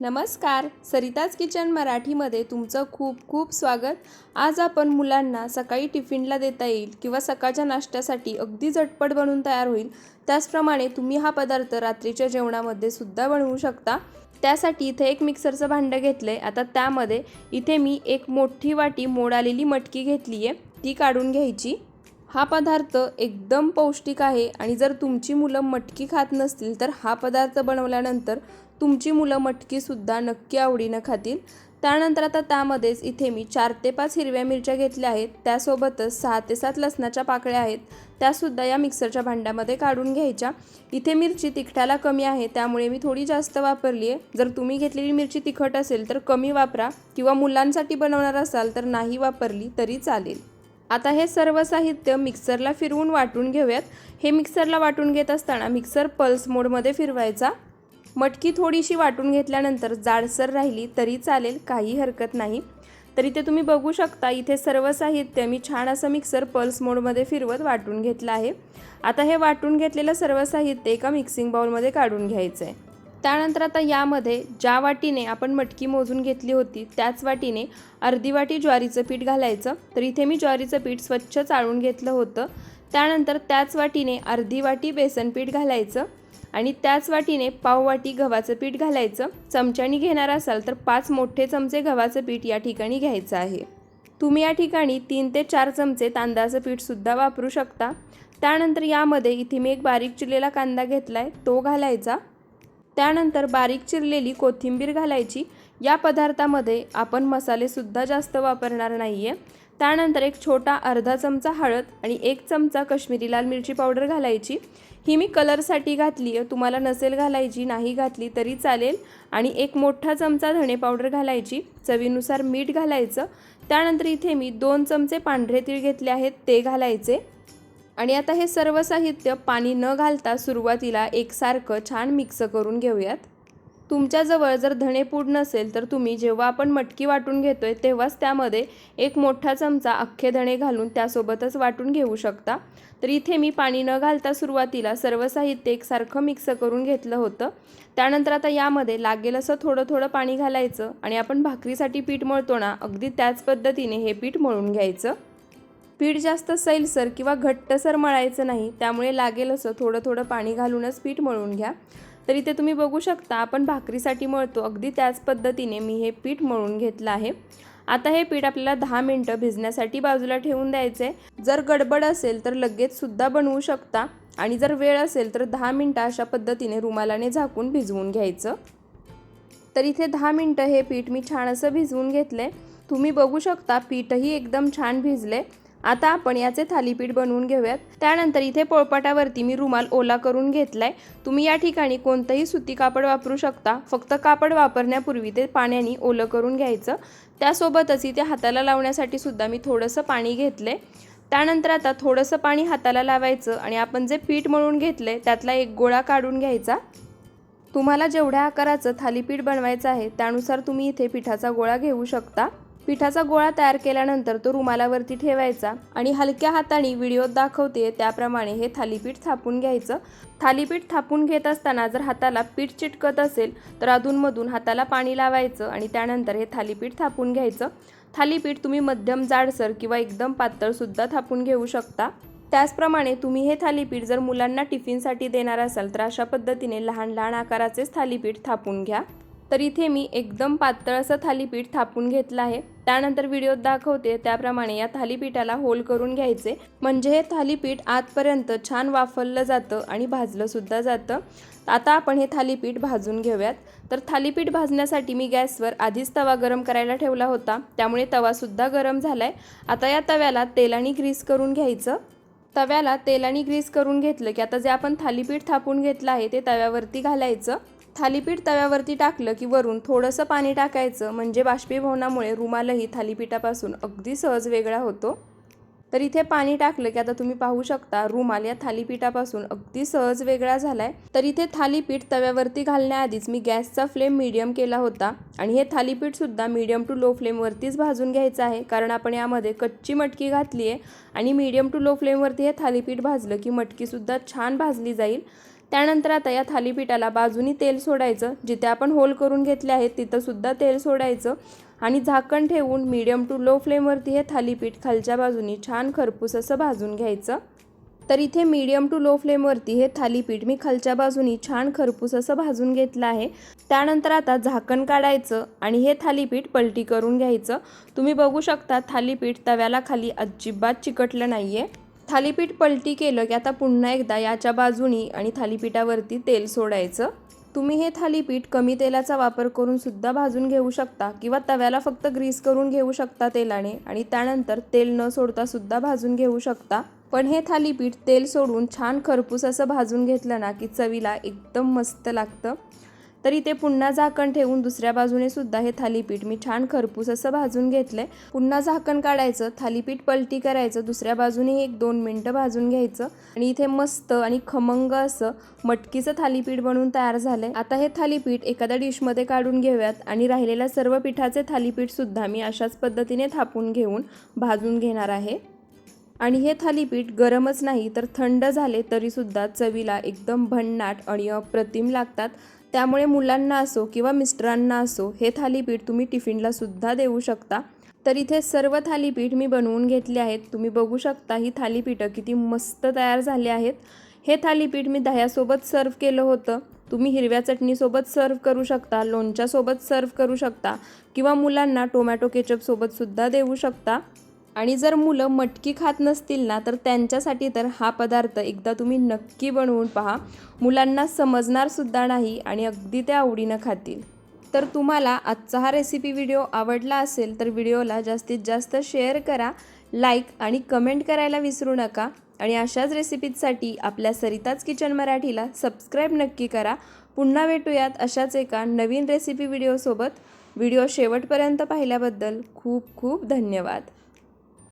नमस्कार. सरिताज किचन मराठीमध्ये तुमचं खूप खूप स्वागत. आज आपण मुलांना सकाळी टिफिनला देता येईल किंवा सकाळच्या नाश्त्यासाठी अगदी झटपट बनवून तयार होईल. त्याचप्रमाणे तुम्ही हा पदार्थ रात्रीच्या जेवणामध्ये सुद्धा बनवू शकता. त्यासाठी इथे एक मिक्सरचं भांडं घेतलं आहे आता त्यामध्ये इथे मी एक मोठी वाटी मोड आलेली मटकी घेतली आहे ती काढून घ्यायची. हा पदार्थ एकदम पौष्टिक आहे आणि जर तुमची मुलं मटकी खात नसतील तर हा पदार्थ बनवल्यानंतर तुमची मुलं मटकीसुद्धा नक्की आवडीनं खातील. त्यानंतर आता त्यामध्येच इथे मी चार ते पाच हिरव्या मिरच्या घेतल्या आहेत. त्यासोबतच सहा ते सात लसणाच्या पाकळ्या आहेत. त्यासुद्धा या मिक्सरच्या भांड्यामध्ये काढून घ्यायच्या. इथे मिरची तिखटाला कमी आहे त्यामुळे मी थोडी जास्त वापरली आहे. जर तुम्ही घेतलेली मिरची तिखट असेल तर कमी वापरा किंवा मुलांसाठी बनवणार असाल तर नाही वापरली तरी चालेल. आता हे सर्व साहित्य मिक्सरला फिरवून वाटून घेऊयात. हे मिक्सरला वाटून घेत असताना मिक्सर पल्स मोडमध्ये फिरवायचा. मटकी थोडीशी वाटून घेतल्यानंतर जाडसर राहिली तरी चालेल काही हरकत नाही. तर इथे तुम्ही बघू शकता इथे सर्व साहित्य मी छान असं मिक्सर पल्स मोडमध्ये फिरवत वाटून घेतलं आहे. आता हे वाटून घेतलेलं सर्व साहित्य एका मिक्सिंग बाउलमध्ये काढून घ्यायचं आहे त्यानंतर आता यामध्ये ज्या वाटीने आपण मटकी मोजून घेतली होती त्याच वाटीने अर्धी वाटी ज्वारीचं पीठ घालायचं. तर इथे मी ज्वारीचं पीठ स्वच्छ चाळून घेतलं होतं. त्यानंतर त्याच वाटीने अर्धी वाटी बेसन पीठ घालायचं आणि त्याच वाटीने पाव वाटी गव्हाचं पीठ घालायचं. चमच्यानी घेणार असाल तर पाच मोठे चमचे गव्हाचं पीठ या ठिकाणी घ्यायचं आहे. तुम्ही या ठिकाणी तीन ते चार चमचे तांदळाचं पीठसुद्धा वापरू शकता. त्यानंतर यामध्ये इथे मी एक बारीक चिरलेला कांदा घेतला आहे तो घालायचा. त्यानंतर बारीक चिरलेली कोथिंबीर घालायची. या पदार्थामध्ये आपण मसालेसुद्धा जास्त वापरणार नाही आहे त्यानंतर एक छोटा अर्धा चमचा हळद आणि एक चमचा कश्मीरी लाल मिरची पावडर घालायची. ही मी कलरसाठी घातली आहे तुम्हाला नसेल घालायची नाही घातली तरी चालेल. आणि एक मोठा चमचा धणे पावडर घालायची. चवीनुसार मीठ घालायचं. त्यानंतर इथे मी दोन चमचे पांढरे तीळ घेतले आहेत ते घालायचे. आणि आता हे सर्व साहित्य पाणी न घालता सुरुवातीला एकसारखं छान मिक्स करून घेऊयात. तुमच्याजवळ जर धणेपूड नसेल तर तुम्ही जेव्हा आपण मटकी वाटून घेतो आहे तेव्हाच त्यामध्ये एक मोठा चमचा अख्खे धणे घालून त्यासोबतच वाटून घेऊ शकता. तर इथे मी पाणी न घालता सुरुवातीला सर्व साहित्य एकसारखं मिक्स करून घेतलं होतं. त्यानंतर आता यामध्ये लागेल असं थोडं थोडं पाणी घालायचं आणि आपण भाकरीसाठी पीठ मळतो ना अगदी त्याच पद्धतीने हे पीठ मळून घ्यायचं. पीठ जास्त सैलसर किंवा घट्टसर मळायचं नाही त्यामुळे लागेल असं थोडं थोडं पाणी घालूनच पीठ मळून घ्या. तर इथे तुम्ही बघू शकता आपण भाकरीसाठी मळतो. अगदी त्याच पद्धतीने मी हे पीठ मळून घेतलं आहे. आता हे पीठ आपल्याला दहा मिनटं भिजण्यासाठी बाजूला ठेवून द्यायचं आहे जर गडबड असेल तर लगेच सुद्धा बनवू शकता आणि जर वेळ असेल तर दहा मिनटं अशा पद्धतीने रुमालाने झाकून भिजवून घ्यायचं. तर इथे दहा मिनटं हे पीठ मी छान असं भिजवून घेतलं आहे तुम्ही बघू शकता पीठही एकदम छान भिजले आता आपण याचे थालीपीठ बनवून घेऊयात. त्यानंतर इथे पोळपाटावरती मी रुमाल ओला करून घेतलाय. तुम्ही या ठिकाणी कोणतंही सुती कापड वापरू शकता. फक्त कापड वापरण्यापूर्वी ते पाण्याने ओलं करून घ्यायचं. त्यासोबतच इथे हाताला लावण्यासाठी सुद्धा मी थोडंसं पाणी घेतलंय. त्यानंतर आता थोडंसं पाणी हाताला लावायचं आणि आपण जे पीठ मळून घेतलंय त्यातला एक गोळा काढून घ्यायचा. तुम्हाला जेवढ्या आकाराचं थालीपीठ बनवायचं आहे त्यानुसार तुम्ही इथे पिठाचा गोळा घेऊ शकता. पिठाचा गोळा तयार केल्यानंतर तो रुमालावरती ठेवायचा आणि हलक्या हाताने व्हिडिओत दाखवते त्याप्रमाणे हे थालीपीठ थापून घ्यायचं. थालीपीठ थापून घेत असताना जर हाताला पीठ चिटकत असेल तर अधूनमधून हाताला पाणी लावायचं आणि त्यानंतर हे थालीपीठ थापून घ्यायचं. थालीपीठ तुम्ही मध्यम जाडसर किंवा एकदम पातळसुद्धा थापून घेऊ शकता. त्याचप्रमाणे तुम्ही हे थालीपीठ जर मुलांना टिफिनसाठी देणार असाल तर अशा पद्धतीने लहान लहान आकाराचेच थालीपीठ थापून घ्या. तर इथे मी एकदम पातळ असं थालीपीठ थापून घेतलं आहे. त्यानंतर व्हिडिओत दाखवते त्याप्रमाणे या थालीपीठाला होल करून घ्यायचे. म्हणजे हे थालीपीठ आतपर्यंत छान वाफललं जातं आणि भाजलं सुद्धा जातं. आता आपण हे थालीपीठ भाजून घेऊयात. तर थालीपीठ भाजण्यासाठी मी गॅसवर आधीच तवा गरम करायला ठेवला होता. त्यामुळे तवासुद्धा गरम झाला आहे आता या तव्याला तेलाने ग्रीस करून घ्यायचं. तव्याला तेलाने ग्रीस करून घेतलं की आता जे आपण थालीपीठ थापून घेतलं आहे ते तव्यावरती घालायचं. थालीपीठ तव्यावरती टाकलं की वरून थोडंसं पाणी टाकायचं. म्हणजे बाष्पीभवनामुळे रुमालही थालीपीठापासून अगदी सहज वेगळा होतो. तर इथे पाणी टाकलं की आता तुम्ही पाहू शकता रुमाल या थालीपीठापासून अगदी सहज वेगळा झालाय. तर इथे थालीपीठ तव्यावरती घालण्याआधीच मी गॅसचा फ्लेम मीडियम केला होता आणि हे थालीपीठ सुद्धा मीडियम टू लो फ्लेमवरतीच भाजून घ्यायचं आहे. कारण आपण यामध्ये कच्ची मटकी घातली आहे आणि मीडियम टू लो फ्लेमवरती हे थालीपीठ भाजलं की मटकीसुद्धा छान भाजली जाईल. त्यानंतर आता या थालीपीठाला बाजूनी तेल सोडायचं जिथे आपण होल करून घेतले आहेत तिथंसुद्धा तेल सोडायचं आणि झाकण ठेवून मीडियम टू लो फ्लेमवरती हे थालीपीठ खालच्या बाजूनी छान खरपूस असं भाजून घ्यायचं. तर इथे मीडियम टू लो फ्लेमवरती हे थालीपीठ मी खालच्या बाजूनी छान खरपूस असं भाजून घेतलं आहे. त्यानंतर आता झाकण काढायचं आणि हे थालीपीठ पलटी करून घ्यायचं. तुम्ही बघू शकता थालीपीठ तव्याला खाली अजिबात चिकटलं नाही आहे थालीपीठ पलटी केलं की आता पुन्हा एकदा याच्या बाजूनी आणि थालीपीठावरती तेल सोडायचं. तुम्ही हे थालीपीठ कमी तेलाचा वापर करून सुद्धा भाजून घेऊ शकता किंवा तव्याला फक्त ग्रीस करून घेऊ शकता तेलाने आणि त्यानंतर तेल न सोडता सुद्धा भाजून घेऊ शकता. पण हे थालीपीठ तेल सोडून छान खरपूस असं भाजून घेतलं ना की चवीला एकदम मस्त लागतं. तर इथे पुन्हा झाकण ठेवून दुसऱ्या बाजूने सुद्धा हे थालीपीठ मी छान खरपूस असं भाजून घेतलंय. पुन्हा झाकण काढायचं थालीपीठ पलटी करायचं दुसऱ्या बाजूने एक दोन मिनटं भाजून घ्यायचं. आणि इथे मस्त आणि खमंग असं मटकीचं थालीपीठ बनवून तयार झालंय. आता हे थालीपीठ एखाद्या डिशमध्ये काढून घेऊयात आणि राहिलेल्या सर्व पिठाचे थालीपीठ सुद्धा मी अशाच पद्धतीने थापून घेऊन भाजून घेणार आहे. आणि हे थालीपीठ गरमच नाही तर थंड झाले तरीसुद्धा चवीला एकदम भन्नाट आणि अप्रतिम लागतात. त्यामुळे मुलांना असो किंवा मिस्टरांना असो हे थालीपीठ तुम्ही टिफिनला सुद्धा देऊ शकता. तर इथे सर्व थालीपीठ मी बनवून घेतले आहेत. तुम्ही बघू शकता ही थालीपीठं किती मस्त तयार झाले आहेत. हे थालीपीठ मी दह्यासोबत सर्व केलं होतं. तुम्ही हिरव्या चटणीसोबत सर्व करू शकता लोणच्यासोबत सर्व करू शकता किंवा मुलांना टोमॅटो केचपसोबतसुद्धा देऊ शकता. आणि जर मुलं मटकी खात नसतील ना तर त्यांच्यासाठी तर हा पदार्थ एकदा तुम्ही नक्की बनवून पहा. मुलांना समजणारसुद्धा नाही आणि अगदी ते आवडीनं खातील. तर तुम्हाला आजचा हा रेसिपी व्हिडिओ आवडला असेल तर व्हिडिओला जास्तीत जास्त शेअर करा लाईक आणि कमेंट करायला विसरू नका. आणि अशाच रेसिपीजसाठी आपल्या सरिताच किचन मराठीला सबस्क्राईब नक्की करा. पुन्हा भेटूयात अशाच एका नवीन रेसिपी व्हिडिओसोबत व्हिडिओ शेवटपर्यंत पाहिल्याबद्दल खूप खूप धन्यवाद.